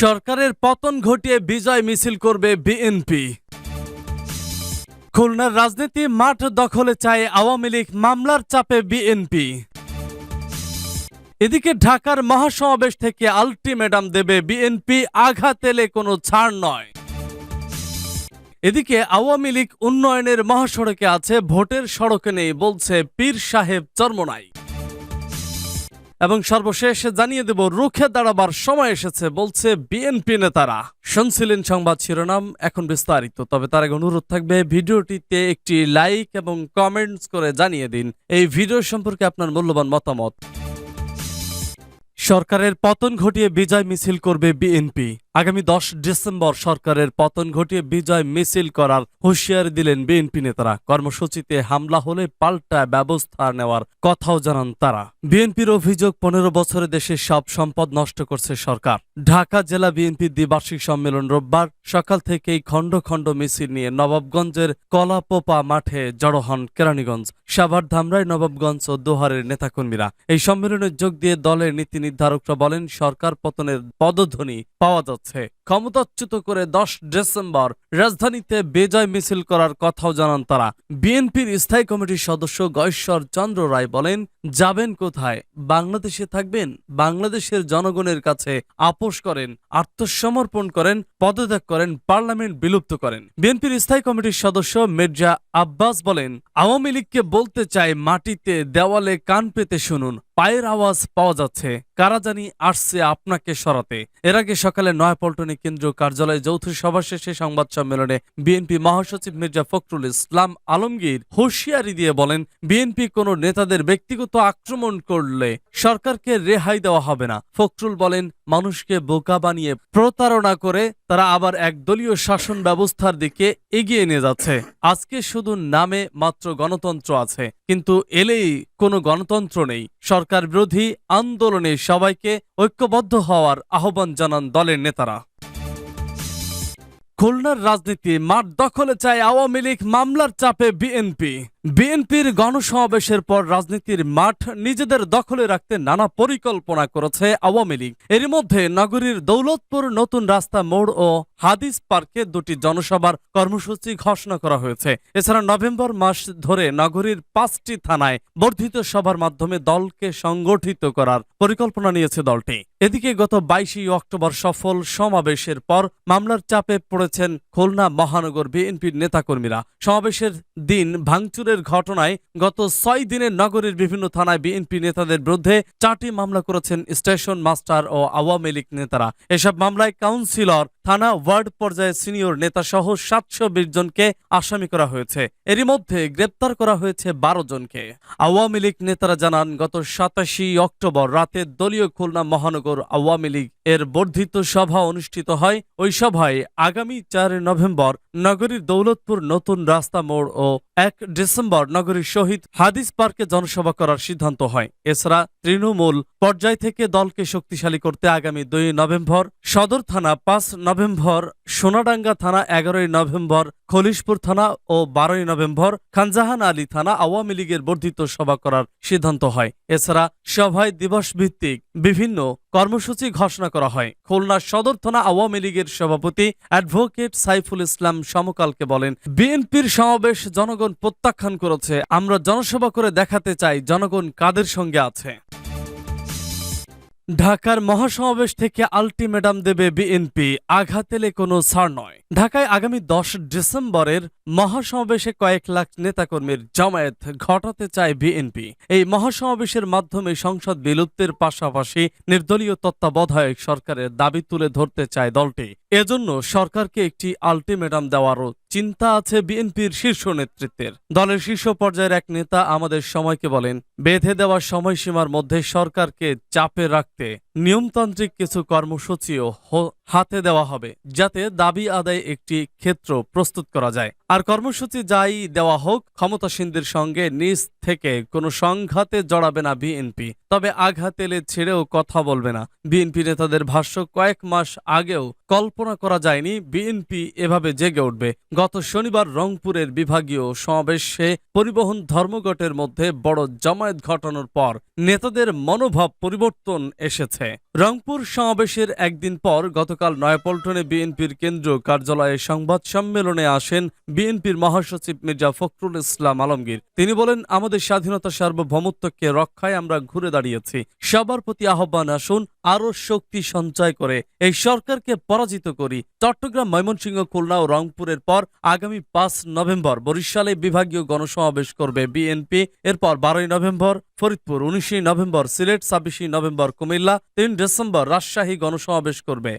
সরকারের পতন ঘটিয়ে বিজয় মিছিল করবে বিএনপি খুলনার রাজনীতি মাঠ দখলে চায় আওয়ামী লীগ, মামলার চাপে বিএনপি এদিকে ঢাকার মহাসমাবেশ থেকে আলটিমেটাম দেবে বিএনপি আঘাত এলে কোনো ছাড় নয়। এদিকে আওয়ামী লীগ উন্নয়নের মহাসড়কে আছে, ভোটের সড়কে নেই, বলছে পীর সাহেব চর্মনাই। এবং সর্বশেষ জানিয়ে দেব, রুখে দাঁড়াবার সময় এসেছে, বলছে বিএনপি নেতারা। শুনছিলেন সংবাদ শিরোনাম, এখন বিস্তারিত। তবে তার আগে অনুরোধ থাকবে, ভিডিওটিতে একটি লাইক এবং কমেন্টস করে জানিয়ে দিন। এই ভিডিও সম্পর্কে আপনার মূল্যবান মতামত। সরকারের পতন ঘটিয়ে বিজয় মিছিল করবে বিএনপি। আগামী দশ ডিসেম্বর সরকারের পতন ঘটিয়ে বিজয় মিছিল করার হুঁশিয়ারি দিলেন বিএনপি নেতারা। কর্মসূচিতে হামলা হলে পাল্টা ব্যবস্থা নেওয়ার কথাও জানান তারা। বিএনপির অভিযোগ, পনেরো বছরে দেশের সব সম্পদ নষ্ট করছে সরকার। ঢাকা জেলা বিএনপির দ্বিবার্ষিক সম্মেলন রোববার সকাল থেকেই খণ্ড খণ্ড মিছিল নিয়ে নবাবগঞ্জের কলাপোপা মাঠে জড়ো হন কেরানীগঞ্জ সাভার ধামরাই নবাবগঞ্জ ও দোহারের নেতাকর্মীরা। এই সম্মেলনে যোগ দিয়ে দলের নীতি নির্ধারকরা বলেন, সরকার পতনের পদধ্বনি পাওয়া যাচ্ছে। ক্ষমতাচ্যুত করে দশ ডিসেম্বর রাজধানীতে বেজয় মিছিল করার কথাও জানান তারা। বিএনপির স্থায়ী কমিটির সদস্য গয়েশ্বর চন্দ্র রায় বলেন, যাবেন কোথায়? বাংলাদেশে থাকবেন? বাংলাদেশের জনগণের কাছে আপোষ করেন, আত্মসমর্পণ করেন, পদত্যাগ করেন, পার্লামেন্ট বিলুপ্ত করেন। বিএনপির স্থায়ী কমিটির সদস্য মির্জা আব্বাস বলেন, আওয়ামী লীগকে বলতে চাই, মাটিতে, দেওয়ালে কান পেতে শুনুন, পায়ের আওয়াজ পাওয়া যাচ্ছে। কারা জানি আসছে আপনাকে সরাতে। এর আগে সকালে নয়াপল্টনে কেন্দ্রীয় কার্যালয়ে যৌথ সভা শেষে সংবাদ সম্মেলনে বিএনপি মহাসচিব মির্জা ফখরুল ইসলাম আলমগীর হুঁশিয়ারি দিয়ে বলেন, বিএনপি কোনো নেতাদের ব্যক্তিগত আক্রমণ করলে সরকারকে রেহাই দেওয়া হবে না। ফখরুল বলেন, মানুষকে বোকা বানিয়ে প্রতারণা করে তারা আবার একদলীয় শাসন ব্যবস্থার দিকে এগিয়ে নিয়ে যাচ্ছে। আজকে শুধু নামে মাত্র গণতন্ত্র আছে, কিন্তু এলেই কোনো গণতন্ত্র নেই। সরকার বিরোধী আন্দোলনে সবাইকে ঐক্যবদ্ধ হওয়ার আহ্বান জানান দলের নেতারা। খুলনার রাজনীতি মাঠ দখলে চায় আওয়ামী লীগ মামলার চাপে বিএনপি। বিএনপির গণসমাবেশের পর রাজনীতির মাঠ নিজেদের দখলে রাখতে নানা পরিকল্পনা করেছে আওয়ামী লীগ। এর মধ্যে নগরীর দৌলতপুর নতুন রাস্তা মোড় ও হাদিস পার্কে দুটি জনসভার কর্মসূচি ঘোষণা করা হয়েছে। এছাড়া নভেম্বর মাস ধরে নগরীর পাঁচটি থানায় বর্ধিত সভার মাধ্যমে দলকে সংগঠিত করার পরিকল্পনা নিয়েছে দলটি। এদিকে গত বাইশে অক্টোবর সফল সমাবেশের পর মামলার চাপে পড়েছেন খুলনা মহানগর বিএনপির নেতাকর্মীরা। সমাবেশের দিন ভাঙচুরের ঘটনায় গত ছয় দিনে নগরীর বিভিন্ন থানায় বিএনপি নেতাদের বিরুদ্ধে চারটি মামলা করেছেন স্টেশন মাস্টার ও আওয়ামী লীগ নেতারা। এসব মামলায় কাউন্সিলর, থানা ওয়ার্ড পর্যায়ে সিনিয়র নেতা সহ সাতশো বিশ জনকে আসামি করা হয়েছে। এরই মধ্যে গ্রেপ্তার করা হয়েছে বারো জনকে। আওয়ামী লীগ নেতারা জানান, গত সাতাশি অক্টোবর রাতে দলীয় খুলনা মহানগর আওয়ামী লীগ এর বর্ধিত সভা অনুষ্ঠিত হয়। ওই সভায় আগামী চার নভেম্বর নগরীর দৌলতপুর নতুন রাস্তা মোড় ও এক ডিসেম্বর নগরীর শহীদ হাদিস পার্কে জনসভা করার সিদ্ধান্ত হয়। এছাড়া তৃণমূল পর্যায় থেকে দলকে শক্তিশালী করতে আগামী দুই নভেম্বর সদর থানা পাঁচ নভেম্বর, সোনাডাঙ্গা থানা এগারোই নভেম্বর, খলিশপুর থানা ও বারোই নভেম্বর, খানজাহান আলী থানা আওয়ামী লীগের বর্ধিত সভা করার সিদ্ধান্ত হয়। এছাড়া সভায় দিবস ভিত্তিক বিভিন্ন কর্মসূচি ঘোষণা করা হয়। খুলনা সদর থানা আওয়ামী লীগের সভাপতি অ্যাডভোকেট সাইফুল ইসলাম সমকালকে বলেন, বিএনপির সমাবেশ জনগণ প্রত্যাখ্যান করেছে। আমরা জনসভা করে দেখাতে চাই জনগণ কাদের সঙ্গে আছে? ঢাকার মহাসমাবেশ থেকে আলটিমেটাম দেবে বিএনপি আঘাত এলে কোনো ছাড় নয়। ঢাকায় আগামী দশ ডিসেম্বরের মহাসমাবেশে কয়েক লাখ নেতাকর্মীর জমায়েত ঘটাতে চায় বিএনপি। এই মহাসমাবেশের মাধ্যমে সংসদ বিলুপ্তের পাশাপাশি নির্দলীয় তত্ত্বাবধায়ক সরকারের দাবি তুলে ধরতে চায় দলটি। এজন্য সরকারকে একটি আলটিমেটাম দেওয়ারও চিন্তা আছে বিএনপির শীর্ষ নেতৃত্বের। দলের শীর্ষ পর্যায়ের এক নেতা আমাদের সময়কে বলেন, বেঁধে দেওয়া সময়সীমার মধ্যে সরকারকে চাপে রাখতে নিয়মতান্ত্রিক কিছু কর্মসূচিও হাতে দেওয়া হবে, যাতে দাবি আদায় একটি ক্ষেত্র প্রস্তুত করা যায়। আর কর্মসূচি যাই দেওয়া হোক, ক্ষমতাসীনদের সঙ্গে নিজ থেকে কোনো সংঘাতে জড়াবে না বিএনপি। তবে আঘাত এলে ছেড়েও কথা বলবে না। বিএনপি নেতাদের ভাষ্য, কয়েক মাস আগেও কল্পনা কল্পনা করা যায়নি, বিএনপি এভাবে জেগে উঠবে। গত শনিবার রংপুরের বিভাগীয় সমাবেশে পরিবহন ধর্মঘটের মধ্যে বড় জমায়েত ঘটানোর পর নেতাদের মনোভাব পরিবর্তন এসেছে। রংপুর সমাবেশের একদিন পর গতকাল নয়াপল্টনে বিএনপির কেন্দ্রীয় কার্যালয়ে সংবাদ সম্মেলনে আসেন বিএনপির মহাসচিব মির্জা ফখরুল ইসলাম আলমগীর। তিনি বলেন, আমাদের স্বাধীনতা সার্বভৌমত্বকে রক্ষায় আমরা ঘুরে দাঁড়িয়েছি। সবার প্রতি আহ্বান আসুন আরও শক্তি সঞ্চয় করে। এই সরকারকে পরাজিত করি। চট্টগ্রাম, ময়মনসিংহ, খুলনা ও রংপুরের পর আগামী পাঁচ নভেম্বর বরিশালে বিভাগীয় গণসমাবেশ করবে বিএনপি। এরপর বারোই নভেম্বর ফরিদপুর, উনিশে নভেম্বর সিলেট, ছাব্বিশে নভেম্বর কুমিল্লা, তিন ডিসেম্বর রাজশাহী গণসমাবেশ করবে।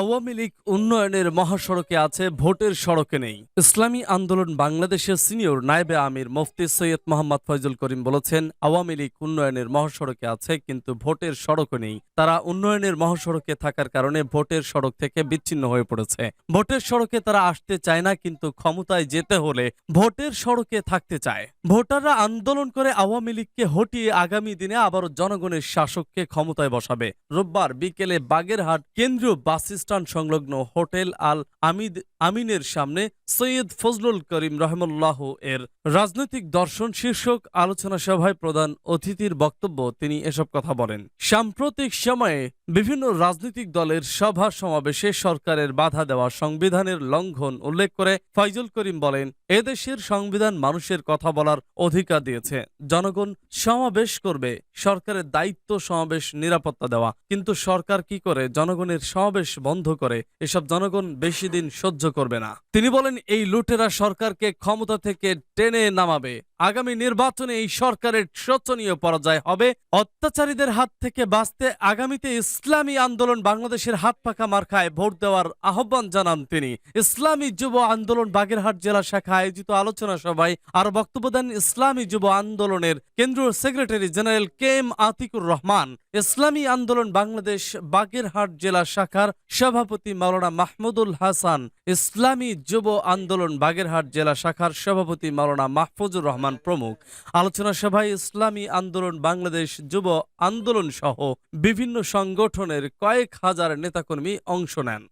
আওয়ামী লীগ উন্নয়নের মহাসড়কে আছে, ভোটের সড়কে নেই। ইসলামী আন্দোলন বাংলাদেশের সিনিয়র নায়েবে আমির মুফতি সৈয়দ মোহাম্মদ ফয়জুল করিম বলেছেন, আওয়ামী লীগ উন্নয়নের মহাসড়কে আছে, কিন্তু ভোটের সড়কে নেই। তারা উন্নয়নের মহাসড়কে থাকার কারণে ভোটের সড়ক থেকে বিচ্ছিন্ন হয়ে পড়েছে। ভোটের সড়কে তারা আসতে চায় না, কিন্তু ক্ষমতায় যেতে হলে ভোটের সড়কে থাকতে চায়। ভোটাররা আন্দোলন করে আওয়ামী লীগকে হটিয়ে আগামী দিনে আবারও জনগণের শাসককে ক্ষমতায় বসাবে। রোববার বিকেলে বাগেরহাট কেন্দ্রীয় বাস স্ট্যান্ড সংলগ্ন হোটেল আল আমিদ আমিনের সামনে সৈয়দ ফজলুল করিম রহমুল্লাহ এর রাজনৈতিক দর্শন শীর্ষক আলোচনা সভায় প্রধান অতিথির বক্তব্য তিনি এসব কথা বলেন। সাম্প্রতিক সময়ে বিভিন্ন রাজনৈতিক দলের সভা সমাবেশে সরকারের বাধা দেওয়া সংবিধানের লঙ্ঘন উল্লেখ করে ফয়জুল করিম বলেন এদেশের সংবিধান মানুষের কথা বলার অধিকার দিয়েছে। জনগণ সমাবেশ করবে, সরকারের দায়িত্ব সমাবেশ নিরাপত্তা দেওয়া। কিন্তু সরকার কি করে জনগণের সমাবেশ বন্ধ করে, এসব জনগণ বেশি দিন সহ্য করবে না। তিনি বলেন, এই লুটেরা সরকারকে ক্ষমতা থেকে টেনে নামাবে। আগামী নির্বাচনে এই সরকারের শোচনীয় পরাজয় হবে। অত্যাচারীদের হাত থেকে বাঁচতে আগামীতে ইসলামী আন্দোলন বাংলাদেশের হাত পাকা মার্কায় ভোট দেওয়ার আহ্বান জানান তিনি। ইসলামী যুব আন্দোলন বাগেরহাট জেলা শাখা আয়োজিত আলোচনা সভায় আর বক্তব্য দেন ইসলামী যুব আন্দোলনের কেন্দ্রীয় secretary general K M Atiqur Rahman. Islami Andolan Bangladesh Bagerhat জেলা শাখার সভাপতি মাওলানা মাহমুদুল হাসান। ইসলামী যুব আন্দোলন বাগেরহাট জেলা শাখার সভাপতি মাওলানা মাহফুজুর রহমান প্রমুখ। আলোচনা সভায় ইসলামী আন্দোলন, বাংলাদেশ যুব আন্দোলন সহ বিভিন্ন সংগঠনের কয়েক হাজার নেতাকর্মী অংশ নেন।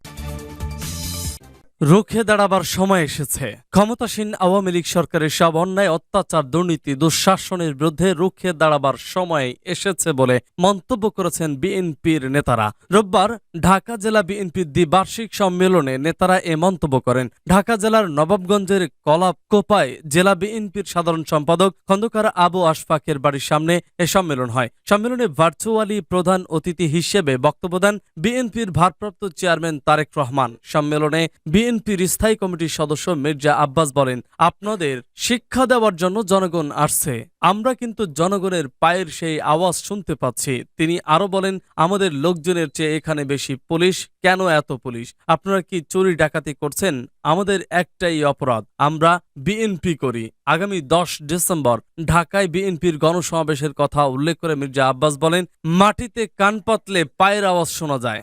রুখে দাঁড়াবার সময় এসেছে। ক্ষমতাসীন আওয়ামী লীগ সরকারের সব অন্যায়, অত্যাচার, দুর্নীতি, দুঃশাসনের বিরুদ্ধে রুখে দাঁড়াবার সময় এসেছে বলে মন্তব্য করেছেন বিএনপির নেতারা। রোববার ঢাকা জেলা বিএনপির দ্বিবার্ষিক সম্মেলনে নেতারা এ মন্তব্য করেন। ঢাকা জেলার নবাবগঞ্জের কলাপ কোপায় জেলা বিএনপির সাধারণ সম্পাদক খন্দকার আবু আশফাকের বাড়ির সামনে এ সম্মেলন হয়। সম্মেলনে ভার্চুয়ালি প্রধান অতিথি হিসেবে বক্তব্য দেন বিএনপির ভারপ্রাপ্ত চেয়ারম্যান তারেক রহমান। সম্মেলনে বিএনপির স্থায়ী কমিটির সদস্য মির্জা আব্বাস বলেন, আপনাদের শিক্ষা দেওয়ার জন্য জনগণ আসছে। আমরা কিন্তু জনগণের পায়ের সেই আওয়াজ শুনতে পাচ্ছি। তিনি আরও বলেন, আমাদের লোকজনের চেয়ে এখানে বেশি পুলিশ। কেন এত পুলিশ? আপনারা কি চুরি ডাকাতি করছেন? আমাদের একটাই অপরাধ। আমরা বিএনপি করি। আগামী দশ ডিসেম্বর ঢাকায় বিএনপির গণসমাবেশের কথা উল্লেখ করে মির্জা আব্বাস বলেন, মাটিতে কান পাতলে পায়ের আওয়াজ শোনা যায়।